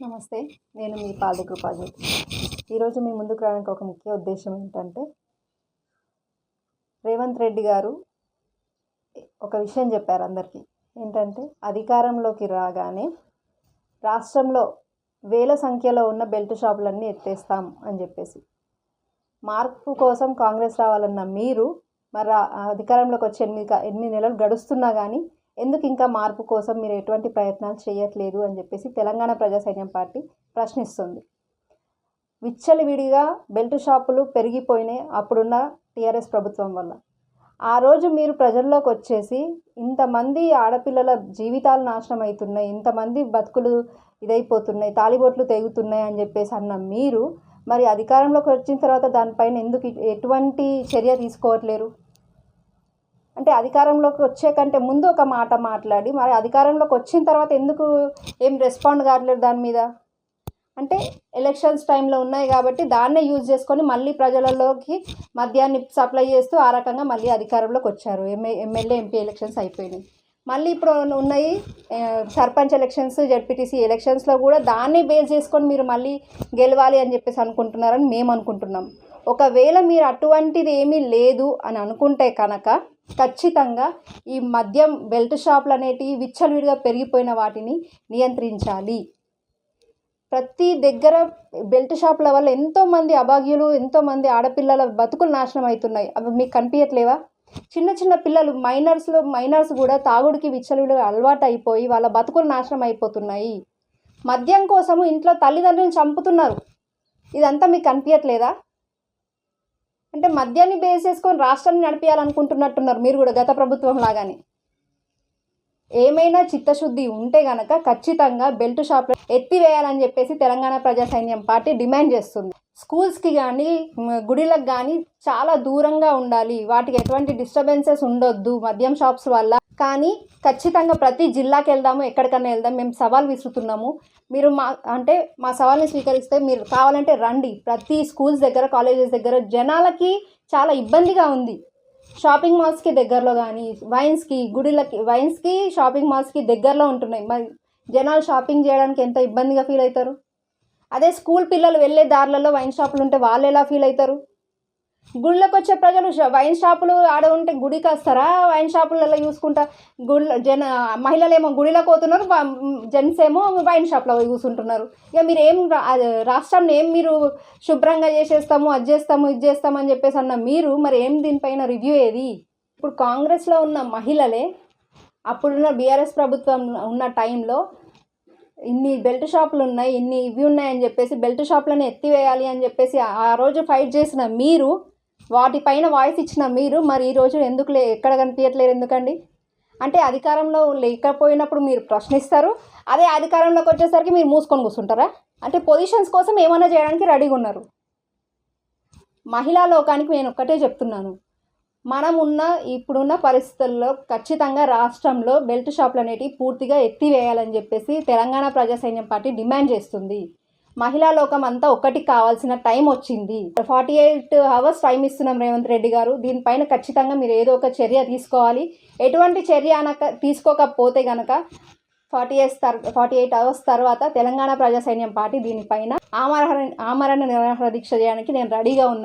నమస్తే నేను మీ పాల్ది కృపాజ్యోతి ఈరోజు మీ ముందుకు రావడానికి ఒక ముఖ్య ఉద్దేశం ఏంటంటే రేవంత్ రెడ్డి గారు ఒక విషయం చెప్పారు అందరికీ. ఏంటంటే అధికారంలోకి రాగానే రాష్ట్రంలో వేల సంఖ్యలో ఉన్న బెల్ట్ షాపులన్నీ ఎత్తేస్తాం అని చెప్పేసి. మార్పు కోసం కాంగ్రెస్ రావాలన్న మీరు మరి అధికారంలోకి వచ్చి ఎనిమిది ఎనిమిది నెలలు గడుస్తున్నా కానీ ఎందుకు ఇంకా మార్పు కోసం మీరు ఎటువంటి ప్రయత్నాలు చేయట్లేదు అని చెప్పేసి తెలంగాణ ప్రజా సైన్యం పార్టీ ప్రశ్నిస్తుంది. విచ్చలవిడిగా బెల్ట్ షాపులు పెరిగిపోయినాయి అప్పుడున్న టీఆర్ఎస్ ప్రభుత్వం వల్ల. ఆ రోజు మీరు ప్రజల్లోకి వచ్చేసి ఇంతమంది ఆడపిల్లల జీవితాలు నాశనం అవుతున్నాయి ఇంతమంది బతుకులు ఇదైపోతున్నాయి తాలిబొట్లు తెగుతున్నాయి అని చెప్పేసి అన్న మీరు మరి అధికారంలోకి వచ్చిన తర్వాత దానిపైన ఎందుకు ఎటువంటి చర్య తీసుకోవట్లేరు? అంటే అధికారంలోకి వచ్చే కంటే ముందు ఒక మాట మాట్లాడి మరి అధికారంలోకి వచ్చిన తర్వాత ఎందుకు ఏం రెస్పాండ్ కావట్లేదు దాని మీద? అంటే ఎలక్షన్స్ టైంలో ఉన్నాయి కాబట్టి దాన్నే యూజ్ చేసుకొని మళ్ళీ ప్రజలలోకి మద్యాన్ని సప్లై చేస్తూ ఆ రకంగా మళ్ళీ అధికారంలోకి వచ్చారు. ఎంఏ ఎమ్మెల్యే ఎంపీ ఎలక్షన్స్ అయిపోయినాయి. మళ్ళీ ఇప్పుడు ఉన్నాయి సర్పంచ్ ఎలక్షన్స్ జడ్పీటీసీ ఎలక్షన్స్లో కూడా దాన్ని బేస్ చేసుకొని మీరు మళ్ళీ గెలవాలి అని చెప్పేసి అనుకుంటున్నారని మేము అనుకుంటున్నాం. ఒకవేళ మీరు అటువంటిది ఏమీ లేదు అని అనుకుంటే కనుక ఖచ్చితంగా ఈ మద్యం బెల్ట్ షాపులు అనేటివి విచ్చలవిడిగా పెరిగిపోయిన వాటిని నియంత్రించాలి. ప్రతి దగ్గర బెల్ట్ షాపుల వల్ల ఎంతోమంది అభాగ్యులు ఎంతోమంది ఆడపిల్లల బతుకులు నాశనం అవుతున్నాయి. అవి మీకు కనిపించట్లేవా? చిన్న చిన్న పిల్లలు మైనర్స్లో మైనర్స్ కూడా తాగుడికి విచ్చలవిడిగా అలవాటు అయిపోయి వాళ్ళ బతుకులు నాశనం అయిపోతున్నాయి. మద్యం కోసము ఇంట్లో తల్లిదండ్రులను చంపుతున్నారు. ఇదంతా మీకు కనిపించట్లేదా? అంటే మద్యాన్ని బేస్ చేసుకొని రాష్ట్రాన్ని నడిపించాలనుకుంటున్నట్టున్నారు మీరు కూడా గత ప్రభుత్వం లాగానే. ఏమైనా చిత్తశుద్ధి ఉంటే గనక ఖచ్చితంగా బెల్ట్ షాప్ ఎత్తివేయాలని చెప్పేసి తెలంగాణ ప్రజా సైన్యం పార్టీ డిమాండ్ చేస్తుంది. స్కూల్స్కి కానీ గుడిలకు కానీ చాలా దూరంగా ఉండాలి. వాటికి ఎటువంటి డిస్టర్బెన్సెస్ ఉండొద్దు. మద్యం షాప్స్ వల్ల కానీ ఖచ్చితంగా ప్రతి జిల్లాకి వెళ్దాము ఎక్కడికన్నా వెళ్దాం మేము సవాల్ విసురుతున్నాము. మీరు మా అంటే మా సవాల్ని స్వీకరిస్తే మీరు కావాలంటే రండి. ప్రతి స్కూల్స్ దగ్గర కాలేజెస్ దగ్గర జనాలకి చాలా ఇబ్బందిగా ఉంది. షాపింగ్ మాల్స్కి దగ్గరలో కానీ వైన్స్కి గుడిలకి వైన్స్కి షాపింగ్ మాల్స్కి దగ్గరలో ఉంటున్నాయి. మరి జనాలు షాపింగ్ చేయడానికి ఎంత ఇబ్బందిగా ఫీల్ అవుతారు? అదే స్కూల్ పిల్లలు వెళ్ళే దారులలో వైన్ షాపులు ఉంటే వాళ్ళు ఎలా ఫీల్ అవుతారు? గుళ్ళకి వచ్చే ప్రజలు వైన్ షాపులు ఆడ ఉంటే గుడికి వస్తారా వైన్ షాపులలో చూసుకుంటా గుళ్ళ జన మహిళలేమో గుడిలో పోతున్నారు జెంట్స్ ఏమో వైన్ షాప్లో పోయి కూర్చుంటున్నారు ఇక మీరు ఏం రా- రాష్ట్రాన్ని ఏం మీరు శుభ్రంగా చేసేస్తాము అది చేస్తాము ఇది చేస్తాము అని చెప్పేసి అన్న మీరు మరి ఏం దీనిపైన రివ్యూ ఏది? ఇప్పుడు కాంగ్రెస్లో ఉన్న మహిళలే అప్పుడున్న బీఆర్ఎస్ ప్రభుత్వం ఉన్న టైంలో ఇన్ని బెల్ట్ షాపులు ఉన్నాయి ఇన్ని ఇవి ఉన్నాయని చెప్పేసి బెల్ట్ షాపులను ఎత్తివేయాలి అని చెప్పేసి ఆ రోజు ఫైట్ చేసిన మీరు వాటిపైన వాయిస్ ఇచ్చిన మీరు మరి ఈ ఎందుకు లే ఎక్కడ కనిపించట్లేరు ఎందుకండి? అంటే అధికారంలో లేకపోయినప్పుడు మీరు ప్రశ్నిస్తారు అదే అధికారంలోకి వచ్చేసరికి మీరు మూసుకొని కూర్చుంటారా? అంటే పొజిషన్స్ కోసం ఏమైనా చేయడానికి రెడీగా ఉన్నారు? మహిళా లోకానికి నేను ఒక్కటే చెప్తున్నాను. మనం ఉన్న ఇప్పుడున్న పరిస్థితుల్లో ఖచ్చితంగా రాష్ట్రంలో బెల్ట్ షాపులు అనేటివి పూర్తిగా ఎత్తివేయాలని చెప్పేసి తెలంగాణ ప్రజాసైన్యం పార్టీ డిమాండ్ చేస్తుంది. మహిళా లోకం అంతా ఒకటి కావాల్సిన టైం వచ్చింది. ఫార్టీ ఎయిట్ అవర్స్ టైం ఇస్తున్నాం రేవంత్ రెడ్డి గారు. దీనిపైన ఖచ్చితంగా మీరు ఏదో ఒక చర్య తీసుకోవాలి. ఎటువంటి చర్య అనక తీసుకోకపోతే గనక ఫార్టీ ఎయిట్ తర్ ఫార్టీ ఎయిట్ అవర్స్ తర్వాత తెలంగాణ ప్రజా సైన్యం పార్టీ దీనిపైన ఆమరణ ఆమరణ నిరాహార దీక్ష చేయడానికి నేను రెడీగా ఉన్నాను